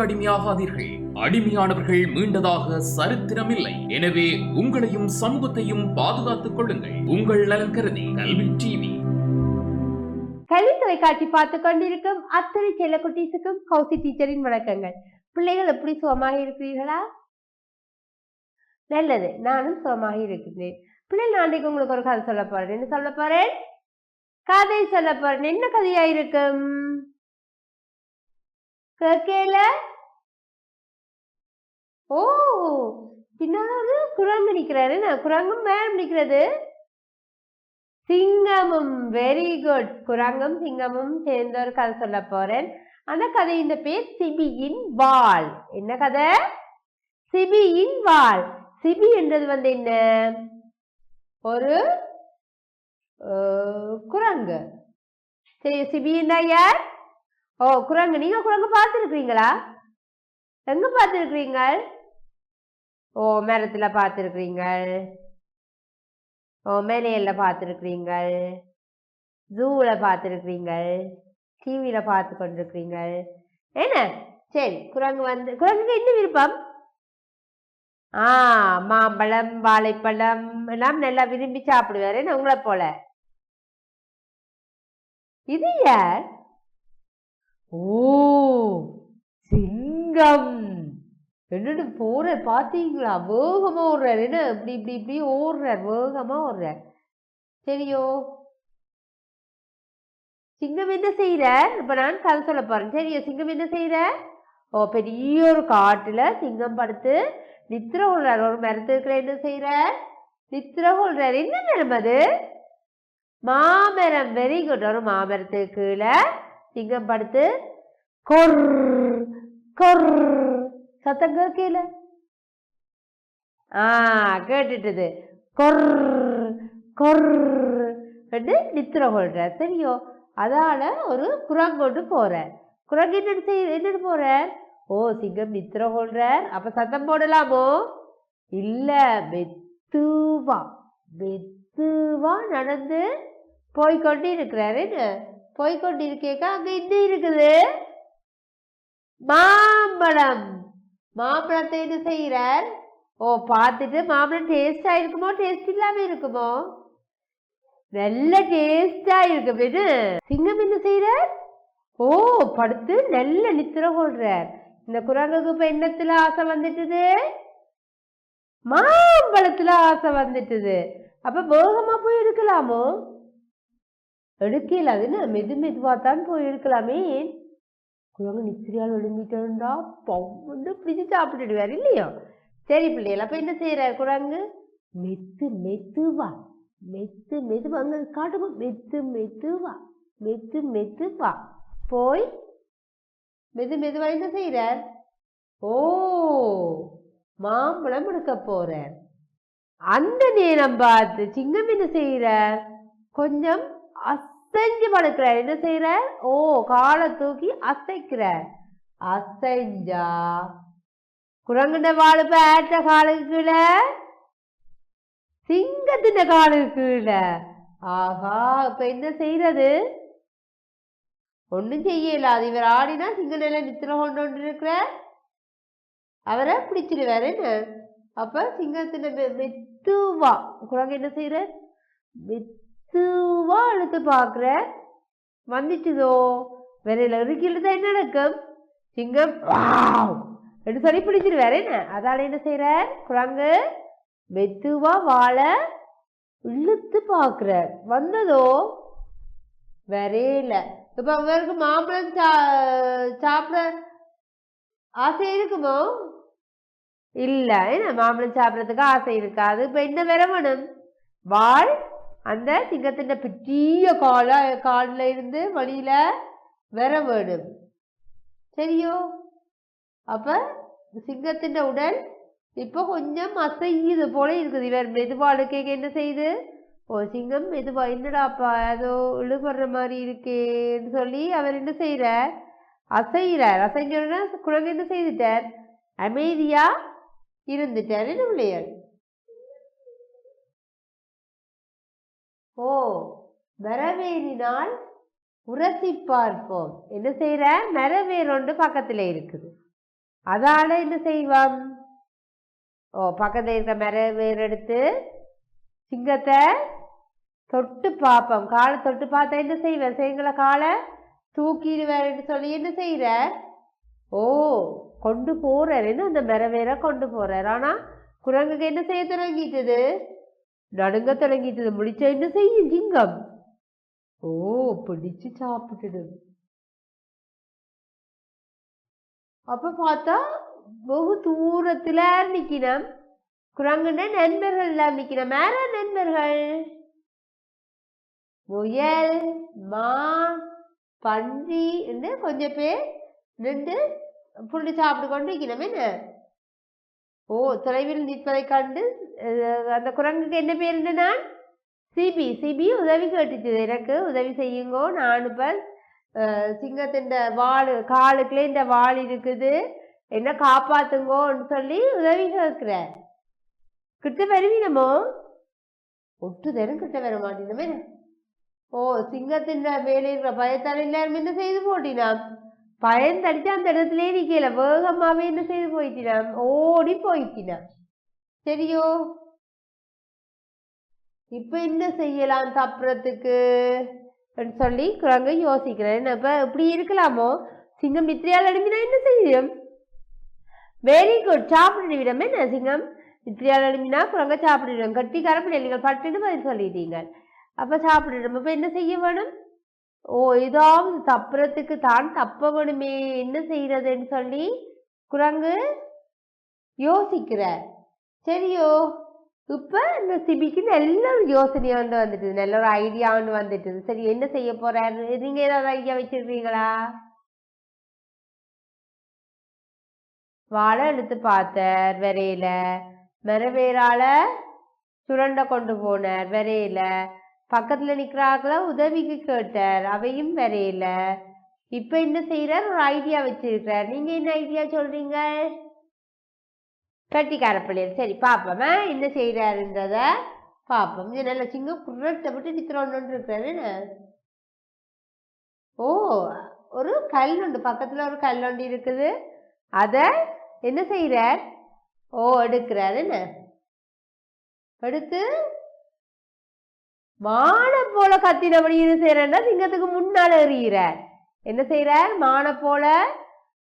போதைக்கு அடிமையாகாதீர்கள். அடிமையானவர்கள் மீண்டதாக சரித்திரமில்லை. எனவே உங்களையும் சமூகத்தையும் பாதுகாத்துக் கொள்ளுங்கள். உங்கள் நலன் கருதி கல்வி டிவி. கல்வி தொலைக்காட்சி பார்த்து கொண்டிருக்கும் அத்தனை செல்ல குட்டீஸுக்கும் கௌசி டீச்சரின் வணக்கங்கள். பிள்ளைகள் எப்படி சுகமாக இருக்கிறீர்களா? நல்லது நானும் சுகமாக இருக்கின்றேன். பிள்ளைகள் நான் இன்றைக்கு உங்களுக்கு ஒரு கதை சொல்ல போறேன். என்ன சொல்ல போறேன்? கதை சொல்ல போறேன். என்ன கதையா இருக்கும்? கேட்கல? ஓ பின்னாவது குரங்கு நிற்கிறாரு நான் குரங்கும் மேம் நிற்கிறது சிங்கமும் வெரி குட் குரங்கும் சிங்கமும் சேர்ந்த ஒரு கதை சொல்ல போறேன். அந்த கதையின் பேர் சிபியின் வாள். என்ன கதை? சிபியின் வாள். சிபி என்றது வந்து என்ன? ஒரு குரங்கு. சரி சிபின்னா யார்? ஓ குரங்கு. நீங்க குரங்கு பார்த்துருக்கீங்களா எங்க பார்த்துருக்கிறீங்க? ஓ மரத்துல பார்த்துருக்கிறீங்கள் ஓ மேலையில பார்த்துருக்கிறீங்கள் ஜூவில் பார்த்துருக்கிறீங்கள் டிவியில் பார்த்து கொண்டிருக்கிறீங்கள். என்ன? சரி குரங்கு வந்து குரங்குக்கு என்ன விருப்பம்? ஆ மாம்பழம் வாழைப்பழம் எல்லாம் நல்லா விரும்பி சாப்பிடுவாரு என்ன உங்களை போல? இது யார்? ஓ சிங்கம். என்னென்னு போற பார்த்தீங்களா வேகமாக ஓடுறாரு. என்ன? இப்படி இப்படி இப்படி ஓடுறார். வேகமாக ஓடுறார். சரியோ? சிங்கம் என்ன செய்கிற இப்போ நான் கதை சொல்ல போகிறேன் சரியோ? சிங்கம் என்ன செய்கிற ஓ பெரிய ஒரு காட்டில் சிங்கம் படுத்து நித்திர கொள்றார். ஒரு மரத்துக்குள்ள என்ன செய்கிறார் நித்திர கொள்றார். என்ன மரம் அது? மாமரம். வெரி குட் ஒரு மாமரத்துக்குள்ள சிங்கம் படுத்து கொர் கொர் சத்தம் கேட்கல. ஆ கேட்டுட்டுது. கொர் கொர் என்று நித்திர கொள்ற சரியோ அதால ஒரு குரங்கோட்டு போகிற குரங்கு என்னன்னு செய் என்னன்னு போற ஓ சிங்கம் நித்திர கொள்றார். அப்ப சத்தம் போடலாமோ? இல்ல மெத்துவா மெத்துவா நடந்து போய்கொண்டு இருக்கிறாரு. என்ன? போய்கொண்டு இருக்கேக்க அங்க இன்னும் இருக்குது? மாம்பழம். மாம்பழத்தை இது செய்கிறார் ஓ பார்த்துட்டு மாம்பழம் டேஸ்டாக இருக்குமோ டேஸ்ட் இல்லாமல் இருக்குமோ? நல்ல டேஸ்டாக இருக்கும் என்ன சிங்கம் என்ன செய்கிறார் ஓ படுத்து நல்ல நித்திர கொள்றார். இந்த குரங்குக்கு இப்போ என்னத்தில் ஆசை வந்துட்டுது? மாம்பழத்தில் ஆசை வந்துட்டுது. அப்போ வேகமாக போய் எடுக்கலாமோ? எடுக்கல அதுன்னு மெது மெதுவாக தான் போய் எடுக்கலாமே. குழந்தை நித்திரியால் எழும்பிட்டா பவுண்டு பிடிச்சு சாப்பிட்டுடுவார் இல்லையோ? சரி பிள்ளைகள் அப்போ என்ன செய்கிறார் குரங்கு? மெத்து மெத்துவா மெத்து மெதுவா அங்கே காட்டுமா மெத்து மெத்துவா மெத்து மெத்துவா போய் மெது மெதுவா என்ன செய்கிறார் ஓ மாம்பழம் எடுக்க போகிறார் அந்த நேரம் பார்த்து சிங்கம் என்ன செய்கிறார் கொஞ்சம் அசைஞ்சு படுக்கிறார். என்ன செய்யறார் ஓ காலை தூக்கி அசைக்கிறார். அசைஞ்சா? குரங்குட வாழு ஏற்ற காலுக்கு கீழே? சிங்கத்தின் காலுக்கு கீழே? ஆஹா இப்ப என்ன செய்யறது ஒன்றும் செய்யல. அது இவர் ஆடினா சிங்க நிலை நித்திர கொண்டு கொண்டு இருக்கிற அவரை பிடிச்சிருவாரு என்ன? அப்ப சிங்கத்தின மெத்துவா. குரங்கு என்ன செய்யற மெத்துவா அழுத்து பார்க்குற. வந்துச்சுதோ? விரையில் இருக்கிட்டு என்ன நடக்கும்? சிங்கம் ரெண்டு சொல்லி பிடிச்சிருவாரு என்ன? அதால என்ன செய்கிற குரங்கு மெத்துவா வாழை இழுத்து பார்க்குற. வந்ததோ? வரையில. இப்போ அவருக்கு மாம்பழம் சா- சாப்பிட ஆசை இருக்குமோ? இல்லை. என்ன? மாம்பழம் சாப்பிட்றதுக்கு ஆசை இருக்காது. இப்போ என்ன வேற வேணும் வாள் அந்த சிங்கத்தின் பெரிய கால காலில் இருந்து வழியில் வர வேணும் சரியோ? அப்போ சிங்கத்தின் உடல் இப்போ கொஞ்சம் அசையுது போல இருக்குது. இவர் மெதுவாடு என்ன செய்யுது ஓ சிங்கம் மெதுவா என்னடாப்பா ஏதோ இழுபடுற மாதிரி இருக்கேன்னு சொல்லி அவர் என்ன செய்கிறார் அசைகிறார் அசைஞ்சோன்னா குழந்தை என்ன செய்துட்டார்? அமைதியாக இருந்துட்டார் என்ன பிள்ளையார் ஓ மரவேறினால் உரசி பார்ப்போம். என்ன செய்யற மரவேர் பக்கத்தில் பக்கத்துல இருக்குது. அதால என்ன செய்வோம்? ஓ பக்கத்துல இருக்க மரவேர் எடுத்து சிங்கத்தை தொட்டு பார்ப்போம். காலை தொட்டு பார்த்தா என்ன செய்வேன் செய்களை காலை தூக்கிடுவேன் சொல்லி என்ன செய்யற ஓ கொண்டு போறார். என்ன அந்த மர கொண்டு போறார்? ஆனா குரங்குக்கு என்ன செய்ய தொடங்கிட்டது? நடுங்க தொடங்கிட்டது. முடிச்ச என்ன செய்யும்? சிங்கம் ஓ பிடிச்சு சாப்பிட்டுடும் அப்ப பார்த்தா வெகு தூரத்துல நிக்கணும் குரங்குன நண்பர்கள் எல்லாம் நிக்கணும் மேல நண்பர்கள்? முயல் மா பன்றி என்று கொஞ்சம் பேர் நின்று புள்ளி சாப்பிட்டு கொண்டு நிக்கணும் என்ன? ஓ தொலைவில் நிற்பதைக் கண்டு அந்த குரங்குக்கு என்ன பேர் நான் சிபி சிபி உதவி கேட்டுச்சு. எனக்கு உதவி செய்யுங்கோ நான் இப்போ சிங்கத்தின் வாள் காலுக்குள்ளே இந்த வாள் இருக்குது. என்ன காப்பாத்துங்கோன்னு சொல்லி உதவி கேட்குறேன் கிட்ட வருவீனமோ? ஒட்டு தரும் கிட்ட வர மாட்டேனுமே ஓ சிங்கத்தின் மேலே இருக்கிற பயத்தால் எல்லாரும் என்ன செய்து போட்டினா பயந்தடிச்சு அந்த இடத்துல நிக்கல. வேகமாவே என்ன செய்து போயிட்டினாம் ஓடி போயிட்டினான் சரியோ? இப்ப என்ன செய்யலாம் தப்புறதுக்கு? சொல்லி குரங்கு யோசிக்கிறேன் என்ன இப்ப இப்படி இருக்கலாமோ? சிங்கம் நித்திரையால் அடிமினா என்ன செய்யும்? Very good. சாப்பிடுவிடம் என்ன சிங்கம்? நித்திரையால் அடிமினா குரங்க சாப்பிடுவிடும் கட்டி கரப்பில் நீங்கள் பட்டுன்னு பதில் சொல்லிட்டீங்க. அப்ப சாப்பிடுறோம் இப்ப என்ன செய்ய வேணும்? ஓ ஏதாவது தப்புறதுக்கு தான் தப்பவனுமே. என்ன செய்யறதுன்னு சொல்லி குரங்கு யோசிக்கிற சரியோ இப்ப இந்த சிபிக்கு நல்ல ஒரு யோசனை ஒன்று வந்துட்டுது. நல்ல ஒரு ஐடியா ஒன்று வந்துட்டுது. சரி என்ன செய்ய போறாரு? நீங்க ஏதாவது ஐடியா வச்சிருக்கீங்களா? வாழை எடுத்து பார்த்தார் விரையில. மரவேரால சுரண்ட கொண்டு போனார் விரையில. பக்கத்தில் நிக்கிறாங்கள? உதவிக்கு கேட்டார். அவையும் விரையில. இப்போ என்ன செய்கிறார் ஒரு ஐடியா வச்சிருக்கிறார். நீங்கள் என்ன ஐடியா சொல்கிறீங்க கட்டிக்கார பிள்ளைகள் சரி பார்ப்போமே என்ன செய்கிறாருன்றத பார்ப்போம் இது நல்ல சிங்கம் குரட்டப்பட்டு நிற்கிறோன்னு இருக்கிறாரு என்ன? ஓ ஒரு கல் உண்டு பக்கத்தில் ஒரு கல் ஒன்று இருக்குது. அதை என்ன செய்கிறார் ஓ எடுக்கிறாருன்னு எடுத்து மான போல கத்தினபடி இது செய்யறன்னா சிங்கத்துக்கு முன்னால எறிகிறார் என்ன செய்யறார் மான போல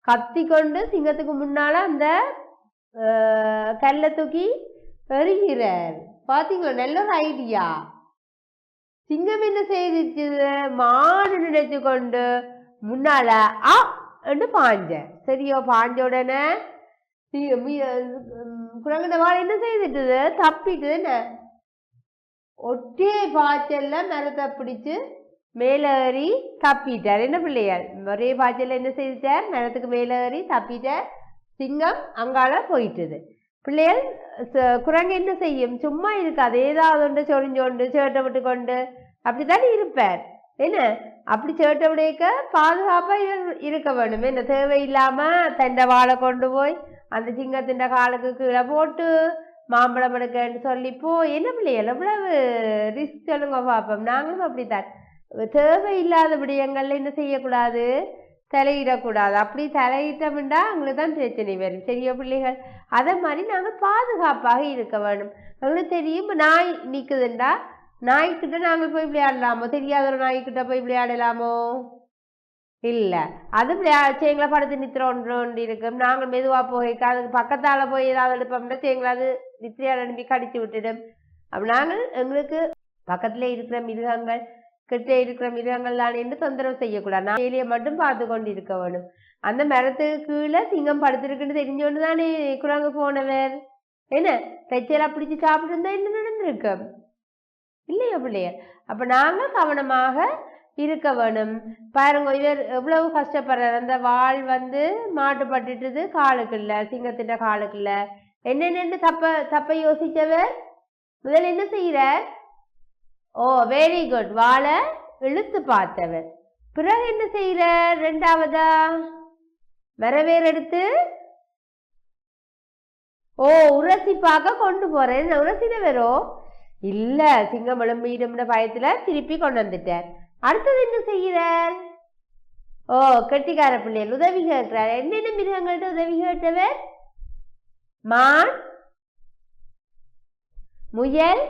கத்தி கொண்டு சிங்கத்துக்கு முன்னால அந்த கல்லை தூக்கி எறிகிறார் பாத்தீங்களா? நல்ல ஒரு ஐடியா சிங்கம் என்ன செய்துச்சு? மாடு நினைச்சு கொண்டு முன்னால ஆ என்று பாஞ்ச. சரியோ? பாஞ்ச உடனே குரங்கண்ட வாழை என்ன செய்துட்டுது? தப்பிட்டு என்ன? ஒட்டே பாய்ச்சல்ல மரத்தை பிடிச்சு மேலே ஏறி தப்பிட்டார். என்ன பிள்ளையார்? ஒரே பாய்ச்சல்ல என்ன செய்துட்டார்? மரத்துக்கு மேலே ஏறி தப்பிட்டார். சிங்கம் அங்கால போயிட்டுது. பிள்ளைகள் ச- குரங்கு என்ன செய்யும்? சும்மா இருக்காது ஏதாவது ஒன்று சொரிஞ்சோண்டு சேட்டை விட்டு கொண்டு அப்படித்தானே இருப்பார். என்ன? அப்படி சேட்டை விடைக்க பாதுகாப்பா இரு- இருக்க வேணும் என்ன? தேவையில்லாம தண்டை வாழை கொண்டு போய் அந்த சிங்கத்தின் காலுக்கு கீழே போட்டு மாம்பழம் எடுக்கன்னு சொல்லி போ என்ன பிள்ளைகள் எவ்வளவு ரிஸ்க் சொல்லுங்க பார்ப்போம் நாங்களும் அப்படித்தான். தேவையில்லாத விடயங்கள்ல என்ன செய்யக்கூடாது? தலையிடக்கூடாது. அப்படி தலையிட்டோம்னா அவங்களுக்கு தான் பிரச்சனை வரும் சரியா பிள்ளைகள்? அதே மாதிரி நாங்கள் பாதுகாப்பாக இருக்க வேணும். அவங்களுக்கு தெரியும் நாய் நிற்குதுண்டா நாய்க்கிட்ட நாங்கள் போய் விளையாடலாமோ? தெரியாத ஒரு நாய்க்கிட்ட போய் விளையாடலாமோ? இல்லை. அது விளையா சேங்களை படுத்து நித்திரோன்று இருக்கும் நாங்கள் மெதுவாக போய் அதுக்கு பக்கத்தால் போய் ஏதாவது எடுப்போம்னா சேங்களை அது நித்திரையால் அனுப்பி கடிச்சு விட்டுடும் அப்போ நாங்கள் எங்களுக்கு பக்கத்தில் இருக்கிற மிருகங்கள் கிட்ட இருக்கிற மிருகங்கள் தான் என்று தொந்தரவு செய்யக்கூடாது நான் வேலையை மட்டும் பார்த்து கொண்டு இருக்க வேணும் அந்த மரத்துக்கு கீழே சிங்கம் படுத்திருக்குன்னு தெரிஞ்சோன்னு தானே குரங்கு போனவர் என்ன தைச்சலா பிடிச்சி சாப்பிட்டுருந்தா என்ன நடந்திருக்கும் இல்லையா பிள்ளையா அப்ப நாங்கள் கவனமாக இருக்க வேணும் பாருங்க இவர் எவ்வளவு கஷ்டப்படுறார் அந்த வாள் வந்து மாட்டுப்பட்டுட்டுது காலுக்குள்ள சிங்கத்திட்ட காலுக்குள்ள என்னென்னு தப்ப தப்ப யோசித்தவர் முதல் என்ன செய்யறார் ஓ வெரி குட் வாழை இழுத்து பார்த்தவர் பிறகு என்ன செய்யறார் ரெண்டாவதா? மரவேர் எடுத்து ஓ உரசி பார்க்க கொண்டு போறேன் உரசினவரோ இல்ல சிங்கம் எழும்பிடும்ன்ற பயத்துல திருப்பி கொண்டு வந்துட்டார் அடுத்தது என்ன செய்கிறார் ஓ கெட்டிக்கார பிள்ளைகள் உதவி கேட்கிறார். என்னென்ன மிருகங்கள்ட்ட உதவி கேட்டவர்? மான் முயல்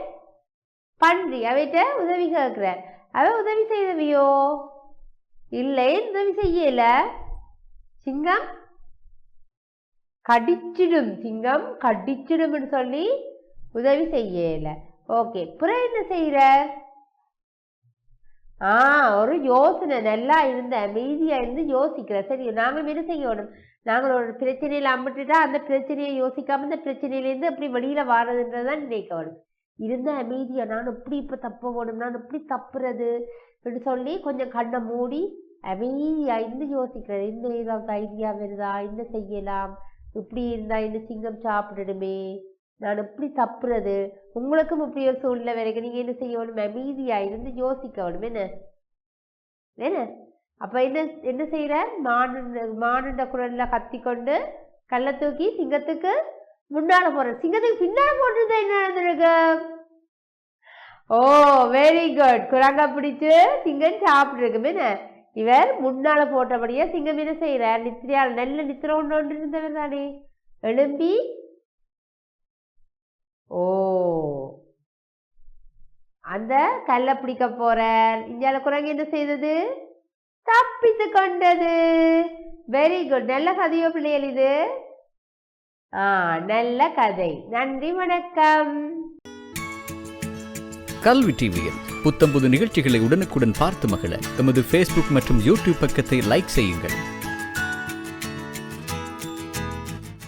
பன்றி. அவைகிட்ட உதவி கேட்கிறார் அவ உதவி செய்தவியோ? இல்லை உதவி செய்யல. சிங்கம் கடிச்சிடும். சிங்கம் கடிச்சிடும்னு சொல்லி உதவி செய்யல. ஓகே புறம் என்ன செய்யற ஆ ஒரு யோசனை. நல்லா இருந்த அமைதியா இருந்து யோசிக்கிற. சரி நாம என்ன செய்யணும் நாங்கள் ஒரு பிரச்சனையில் அம்பிட்டுட்டா அந்த பிரச்சனையை யோசிக்காம இந்த பிரச்சனையிலேருந்து அப்படி வெளியில நினைக்க நினைக்கணும் இருந்த அமைதியாக நான் இப்படி இப்போ தப்ப போகணும்? நான் இப்படி தப்புறது? அப்படின்னு சொல்லி கொஞ்சம் கண்ணை மூடி அமைதியாக இருந்து யோசிக்கிறது இந்த ஏதாவது ஐடியா வருதா? என்ன செய்யலாம்? இப்படி இருந்தா என்ன சிங்கம் சாப்பிடணுமே? நான் எப்படி தப்புறது? உங்களுக்கும் இப்படி ஒரு சூழ்நிலை வரைக்கும் நீங்கள் என்ன செய்யணும்? அமைதியாக இருந்து யோசிக்கணும். என்ன? என்ன? அப்போ என்ன என்ன செய்யற மானு மானுண்ட குரல்ல கத்தி கொண்டு கல்லை தூக்கி சிங்கத்துக்கு முன்னால் போற சிங்கத்துக்கு பின்னால் போட்டிருந்தா என்ன நடந்திருக்கு? ஓ வெரி குட் குரங்கா பிடிச்சு சிங்கம் சாப்பிட்ருக்கு என்ன? இவர் முன்னால போட்டபடியே சிங்கம் என்ன செய்கிறார் நித்திரியால் நல்ல நித்திர ஒன்று ஒன்று இருந்தவர் தானே? எழும்பி ஓ அந்த கல்லை பிடிக்க போறார். இந்தியாவில் குரங்கு என்ன செய்தது? தப்பித்து கொண்டது. வெரி குட் நல்ல கதையோ பிள்ளைகள் இது? ஆ நல்ல கதை. நன்றி வணக்கம். கல்வி டிவியில் புத்தம்புது நிகழ்ச்சிகளை உடனுக்குடன் பார்த்து மகிழ எமது ஃபேஸ்புக் மற்றும் யூடியூப் பக்கத்தை லைக் செய்யுங்கள்.